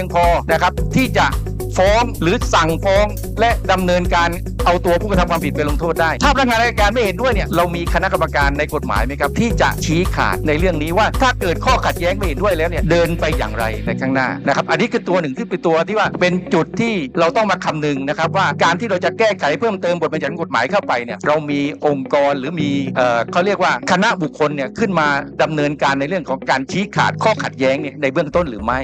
พียงพอนะครับที่จะฟ้องหรือสั่งฟ้องและดำเนินการเอาตัวผู้กระทำความผิดไปลงโทษได้ ถ้าพนักงานอาชการไม่เห็นด้วยเนี่ยเรามีคณะกรรมการในกฎหมายไหมครับ ที่จะชี้ขาดในเรื่องนี้ว่าถ้าเกิดข้อขัดแย้งไม่เห็นด้วยแล้วเนี่ยเดินไปอย่างไรในข้างหน้านะครับอันนี้คือตัวหนึ่งที่เป็นตัวที่ว่าเป็นจุดที่เราต้องมาคำนึงนะครับว่าการที่เราจะแก้ไขเพิ่มเติมบทบัญญัติกฎหมายเข้าไปเนี่ยเรามีองค์กรหรือมีเอ่อเขาเรียกว่าคณะบุคคลเนี่ยขึ้นมาดำเนินการในเรื่องของการชี้ขาดข้อขัดแย้งเนี่ยในเบื้องต้นหรือไม่